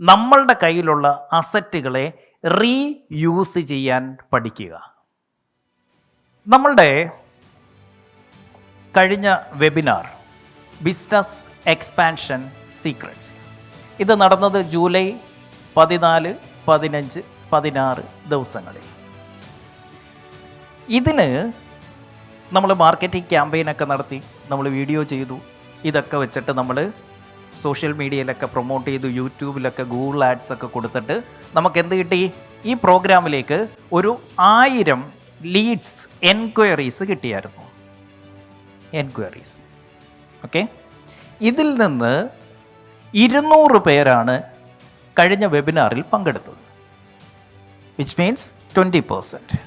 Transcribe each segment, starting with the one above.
നമ്മളുടെ കയ്യിലുള്ള അസറ്റുകളെ re use ചെയ്യാൻ പഠിക്കുക. നമ്മളുടെ കഴിഞ്ഞ വെബിനാർ ബിസിനസ് എക്സ്പാൻഷൻ സീക്രട്സ് ഇത് നടന്നത് ജൂലൈ പതിനാല് പതിനഞ്ച് പതിനാറ് ദിവസങ്ങളിൽ. ഇതിന് നമ്മൾ മാർക്കറ്റിംഗ് ക്യാമ്പയിനൊക്കെ നടത്തി നമ്മൾ വീഡിയോ ചെയ്തു ഇതൊക്കെ വെച്ചിട്ട് നമ്മൾ സോഷ്യൽ മീഡിയയിലൊക്കെ പ്രൊമോട്ട് ചെയ്തു യൂട്യൂബിലൊക്കെ ഗൂഗിൾ ആഡ്സ് ഒക്കെ കൊടുത്തിട്ട് നമുക്ക് എന്ത് കിട്ടി? ഈ പ്രോഗ്രാമിലേക്ക് ഒരു ആയിരം ലീഡ്സ് എൻക്വയറീസ് കിട്ടിയായിരുന്നു. എൻക്വയറീസ് ഓക്കെ ഇതിൽ നിന്ന് ഇരുന്നൂറ് പേരാണ് കഴിഞ്ഞ വെബിനാറിൽ പങ്കെടുത്തത്. വിച്ച് മീൻസ് ട്വന്റി പേഴ്സന്റ്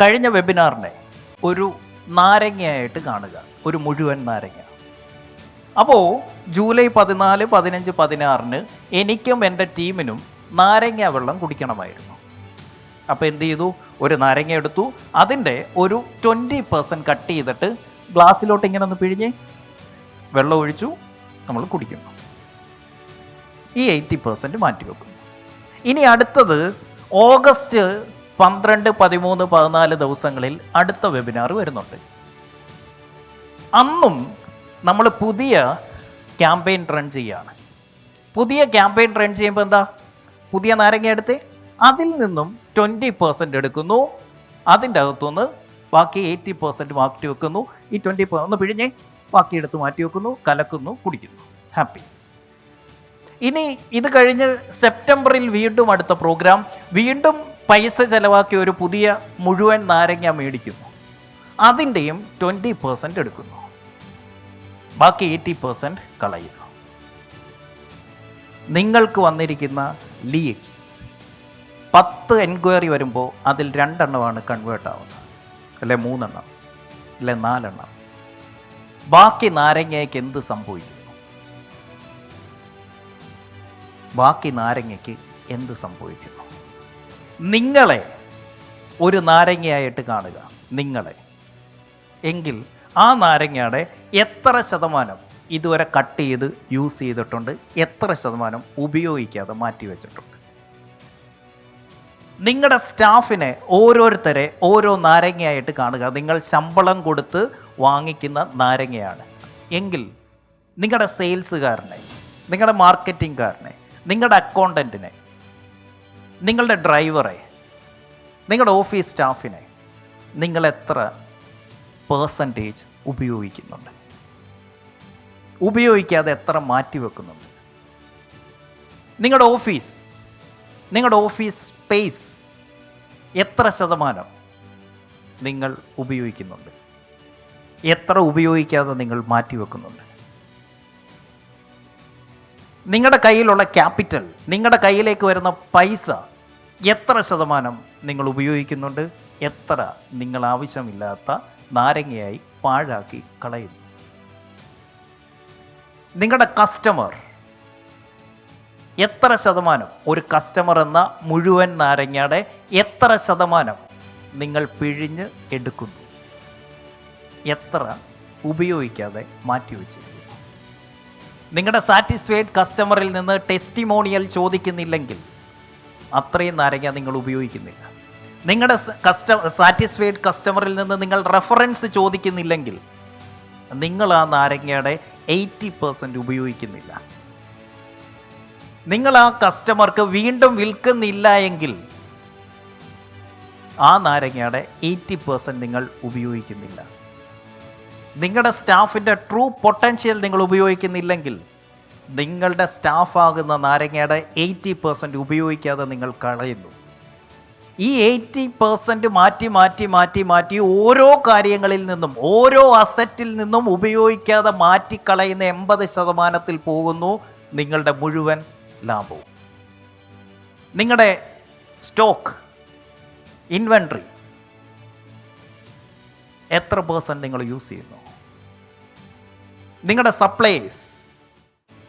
കഴിഞ്ഞ വെബിനാറിനെ ഒരു നാരങ്ങയായിട്ട് കാണുക. ഒരു മുഴുവൻ നാരങ്ങ. അപ്പോൾ ജൂലൈ പതിനാല് പതിനഞ്ച് പതിനാറിന് എനിക്കും എന്റെ ടീമിനും നാരങ്ങ വെള്ളം കുടിക്കണമായിരുന്നു. അപ്പോൾ എന്ത് ചെയ്തു? ഒരു നാരങ്ങ എടുത്തു. അതിന്റെ ഒരു ട്വന്റി പെർസെന്റ് കട്ട് ചെയ്തിട്ട് ഗ്ലാസ്സിലോട്ട് ഇങ്ങനെ ഒന്ന് പിഴിഞ്ഞ് വെള്ളം ഒഴിച്ചു നമ്മൾ കുടിക്കുന്നു. ഈ എയ്റ്റി പെർസെന്റ് മാറ്റി വെക്കുന്നു. ഇനി അടുത്തത് ഓഗസ്റ്റ് പന്ത്രണ്ട് പതിമൂന്ന് പതിനാല് ദിവസങ്ങളിൽ അടുത്ത വെബിനാർ വരുന്നുണ്ട്. അന്നും നമ്മൾ പുതിയ ക്യാമ്പയിൻ റൺ ചെയ്യുകയാണ് പുതിയ ക്യാമ്പയിൻ റൺ ചെയ്യുമ്പോൾ എന്താ? പുതിയ നാരങ്ങ എടുത്ത് അതിൽ നിന്നും ട്വന്റി പെർസെന്റ് എടുക്കുന്നു. അതിന്റെ അകത്തുനിന്ന് ബാക്കി എയ്റ്റി പെർസെന്റ് മാറ്റി വെക്കുന്നു. ഈ ട്വന്റി ഒന്ന് പിഴിഞ്ഞ് ബാക്കി എടുത്ത് മാറ്റി വെക്കുന്നു കലക്കുന്നു കുടിക്കുന്നു. ഹാപ്പി ഇനി ഇത് കഴിഞ്ഞ് സെപ്റ്റംബറിൽ വീണ്ടും അടുത്ത പ്രോഗ്രാം വീണ്ടും പൈസ ചെലവാക്കി ഒരു പുതിയ മുഴുവൻ നാരങ്ങ മേടിക്കുന്നു. അതിന്റെയും ട്വന്റി പെർസെന്റ് എടുക്കുന്നു. ബാക്കി എയ്റ്റി പെർസെന്റ് കളയുന്നു നിങ്ങൾക്ക് വന്നിരിക്കുന്ന ലീഡ്സ് പത്ത് എൻക്വയറി വരുമ്പോൾ അതിൽ രണ്ടെണ്ണമാണ് കൺവേർട്ട് ആവുന്നത്. അല്ലെ മൂന്നെണ്ണം അല്ലെ നാലെണ്ണം. ബാക്കി നാരങ്ങയ്ക്ക് എന്ത് സംഭവിക്കുന്നു? ബാക്കി നാരങ്ങയ്ക്ക് എന്ത് സംഭവിക്കുന്നു? നിങ്ങളെ ഒരു നാരങ്ങയായിട്ട് കാണുക നിങ്ങളെ. എങ്കിൽ ആ നാരങ്ങയുടെ എത്ര ശതമാനം ഇതുവരെ കട്ട് ചെയ്ത് യൂസ് ചെയ്തിട്ടുണ്ട് എത്ര ശതമാനം ഉപയോഗിക്കാതെ മാറ്റി വെച്ചിട്ടുണ്ട്. നിങ്ങളുടെ സ്റ്റാഫിനെ ഓരോരുത്തരെ ഓരോ നാരങ്ങയായിട്ട് കാണുക. നിങ്ങൾ ശമ്പളം കൊടുത്ത് വാങ്ങിക്കുന്ന നാരങ്ങയാണ്. എങ്കിൽ നിങ്ങളുടെ സെയിൽസുകാരനെ നിങ്ങളുടെ മാർക്കറ്റിംഗുകാരനെ നിങ്ങളുടെ അക്കൗണ്ടന്റിനെ നിങ്ങളുടെ ഡ്രൈവറെ നിങ്ങളുടെ ഓഫീസ് സ്റ്റാഫിനെ നിങ്ങൾ എത്ര പേഴ്സന്റേജ് ഉപയോഗിക്കുന്നുണ്ട്. ഉപയോഗിക്കാതെ എത്ര മാറ്റി വെക്കുന്നുണ്ട്? നിങ്ങളുടെ ഓഫീസ് നിങ്ങളുടെ ഓഫീസ് സ്പേസ് എത്ര ശതമാനം നിങ്ങൾ ഉപയോഗിക്കുന്നുണ്ട്? എത്ര ഉപയോഗിക്കാതെ നിങ്ങൾ മാറ്റി വെക്കുന്നുണ്ട്? നിങ്ങളുടെ കയ്യിലുള്ള ക്യാപിറ്റൽ നിങ്ങളുടെ കയ്യിലേക്ക് വരുന്ന പൈസ എത്ര ശതമാനം നിങ്ങൾ ഉപയോഗിക്കുന്നുണ്ട്? എത്ര നിങ്ങൾ ആവശ്യമില്ലാത്ത നാരങ്ങയായി പാഴാക്കി കളയുന്നു. നിങ്ങളുടെ കസ്റ്റമർ എത്ര ശതമാനം? ഒരു കസ്റ്റമർ എന്ന മുഴുവൻ നാരങ്ങയുടെ എത്ര ശതമാനം നിങ്ങൾ പിഴിഞ്ഞ് എടുക്കുന്നു? എത്ര ഉപയോഗിക്കാതെ മാറ്റിവെച്ചിരിക്കുന്നു? നിങ്ങളുടെ സാറ്റിസ്ഫൈഡ് കസ്റ്റമറിൽ നിന്ന് ടെസ്റ്റിമോണിയൽ ചോദിക്കുന്നില്ലെങ്കിൽ അത്രയും നാരങ്ങ നിങ്ങൾ ഉപയോഗിക്കുന്നില്ല. നിങ്ങളുടെ കസ്റ്റ സാറ്റിസ്ഫൈഡ് കസ്റ്റമറിൽ നിന്ന് നിങ്ങൾ റെഫറൻസ് ചോദിക്കുന്നില്ലെങ്കിൽ നിങ്ങൾ ആ നാരങ്ങയുടെ എയ്റ്റി പെർസെന്റ് ഉപയോഗിക്കുന്നില്ല. നിങ്ങൾ ആ കസ്റ്റമർക്ക് വീണ്ടും വിൽക്കുന്നില്ല എങ്കിൽ ആ നാരങ്ങയുടെ എയ്റ്റി പെർസെന്റ് നിങ്ങൾ ഉപയോഗിക്കുന്നില്ല. നിങ്ങളുടെ സ്റ്റാഫിന്റെ ട്രൂ പൊട്ടൻഷ്യൽ നിങ്ങൾ ഉപയോഗിക്കുന്നില്ലെങ്കിൽ നിങ്ങളുടെ സ്റ്റാഫാകുന്ന നാരങ്ങയുടെ എയ്റ്റി പെർസെന്റ് ഉപയോഗിക്കാതെ നിങ്ങൾ കളയുന്നു. ഈ എയ്റ്റി പെർസെന്റ് മാറ്റി മാറ്റി മാറ്റി മാറ്റി ഓരോ കാര്യങ്ങളിൽ നിന്നും ഓരോ അസറ്റിൽ നിന്നും ഉപയോഗിക്കാതെ മാറ്റിക്കളയുന്ന എൺപത് ശതമാനത്തിൽ പോകുന്നു നിങ്ങളുടെ മുഴുവൻ ലാഭവും. നിങ്ങളുടെ സ്റ്റോക്ക് ഇൻവെൻട്രി എത്ര പേഴ്സന്റ് നിങ്ങൾ യൂസ് ചെയ്യുന്നു? നിങ്ങളുടെ സപ്ലൈസ്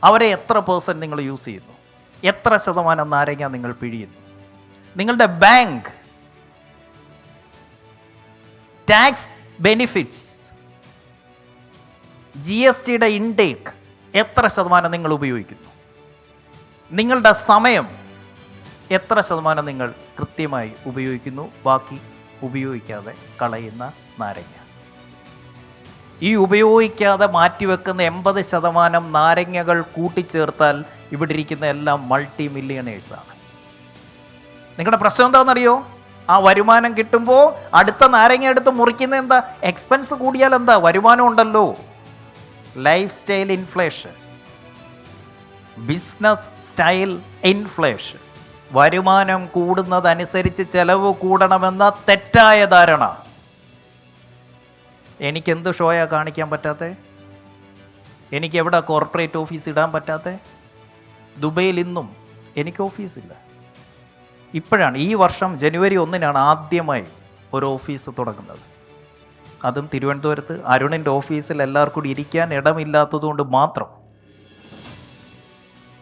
അവരെ എത്ര പേഴ്സന്റ് നിങ്ങൾ യൂസ് ചെയ്യുന്നു? എത്ര ശതമാനം നാരങ്ങ നിങ്ങൾ പിഴിയുന്നു? നിങ്ങളുടെ bank tax benefits G S ടിയുടെ ഇൻടേക്ക് എത്ര ശതമാനം നിങ്ങൾ ഉപയോഗിക്കുന്നു? നിങ്ങളുടെ സമയം എത്ര ശതമാനം നിങ്ങൾ കൃത്യമായി ഉപയോഗിക്കുന്നു? ബാക്കി ഉപയോഗിക്കാതെ കളയുന്ന നാരങ്ങ. ഈ ഉപയോഗിക്കാതെ മാറ്റിവെക്കുന്ന എൺപത് ശതമാനം നാരങ്ങകൾ കൂട്ടിച്ചേർത്താൽ ഇവിടെ ഇരിക്കുന്ന എല്ലാം മൾട്ടി മില്യണേഴ്സാണ് നിങ്ങളുടെ പ്രശ്നം എന്താണെന്നറിയോ? ആ വരുമാനം കിട്ടുമ്പോൾ അടുത്ത നാരങ്ങ എടുത്ത് മുറിക്കുന്ന എന്താ? എക്സ്പെൻസ് കൂടിയാൽ എന്താ? വരുമാനം ഉണ്ടല്ലോ. Lifestyle inflation business style inflation വരുമാനം കൂടുന്നതനുസരിച്ച് ചെലവ് കൂടണമെന്ന തെറ്റായ ധാരണ. എനിക്കെന്ത് ഷോയാ കാണിക്കാൻ പറ്റാത്തേ? എനിക്ക് എവിടെ കോർപ്പറേറ്റ് ഓഫീസ് ഇടാൻ പറ്റാത്തേ? ദുബൈയിൽ ഇന്നും എനിക്ക് ഓഫീസില്ല ഇപ്പോഴാണ് ഈ വർഷം ജനുവരി ഒന്നിനാണ് ആദ്യമായി ഒരു ഓഫീസ് തുടങ്ങുന്നത്. അതും തിരുവനന്തപുരത്ത് അരുണിന്റെ ഓഫീസിൽ എല്ലാവർക്കും കൂടി ഇരിക്കാൻ ഇടമില്ലാത്തതുകൊണ്ട് മാത്രം.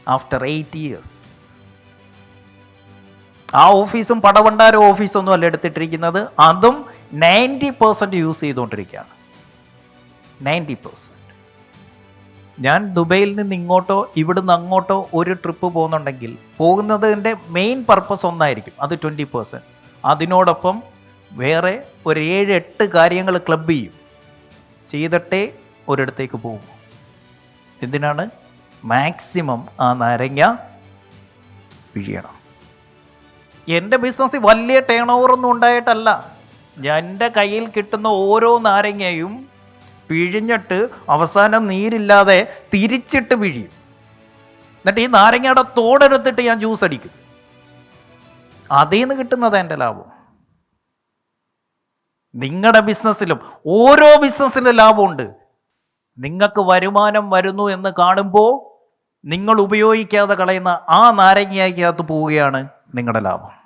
ആഫ്റ്റർ എയ്റ്റ് ഇയേഴ്സ് ആ ഓഫീസും പടവണ്ടാര ഓഫീസൊന്നും അല്ല എടുത്തിട്ടിരിക്കുന്നത്. അതും നയന്റി പെർസെന്റ് യൂസ് ചെയ്തുകൊണ്ടിരിക്കുകയാണ്. നയന്റി പെർസെന്റ് ഞാൻ ദുബൈയിൽ നിന്ന് ഇങ്ങോട്ടോ ഇവിടുന്ന് അങ്ങോട്ടോ ഒരു ട്രിപ്പ് പോകുന്നുണ്ടെങ്കിൽ പോകുന്നതിന്റെ മെയിൻ പർപ്പസ് ഒന്നായിരിക്കും. അത് ട്വന്റി പേഴ്സന്റ് അതിനോടൊപ്പം വേറെ ഒരു ഏഴ് എട്ട് കാര്യങ്ങൾ ക്ലബ് ചെയ്യും. ചെയ്തിട്ടേ ഒരിടത്തേക്ക് പോകും. എന്തിനാണ്? മാക്സിമം ആ നാരങ്ങ പിഴിയണം എന്റെ ബിസിനസ്സിൽ വലിയ ടേൺ ഓവറൊന്നും ഉണ്ടായിട്ടല്ല. എന്റെ കയ്യിൽ കിട്ടുന്ന ഓരോ നാരങ്ങയും പിഴിഞ്ഞിട്ട് അവസാനം നീരില്ലാതെ തിരിച്ചിട്ട് പിഴിയും. എന്നിട്ട് ഈ നാരങ്ങയുടെ തോടെടുത്തിട്ട് ഞാൻ ജ്യൂസ് അടിക്കും. അതിൽ നിന്ന് കിട്ടുന്നത് എന്റെ ലാഭം. നിങ്ങളുടെ ബിസിനസ്സിലും ഓരോ ബിസിനസ്സിലും ലാഭമുണ്ട്. നിങ്ങൾക്ക് വരുമാനം വരുന്നു എന്ന് കാണുമ്പോൾ നിങ്ങൾ ഉപയോഗിക്കാതെ കളയുന്ന ആ നാരങ്ങയ്ക്കകത്ത് പോവുകയാണ് നിങ്ങളുടെ ലാഭം.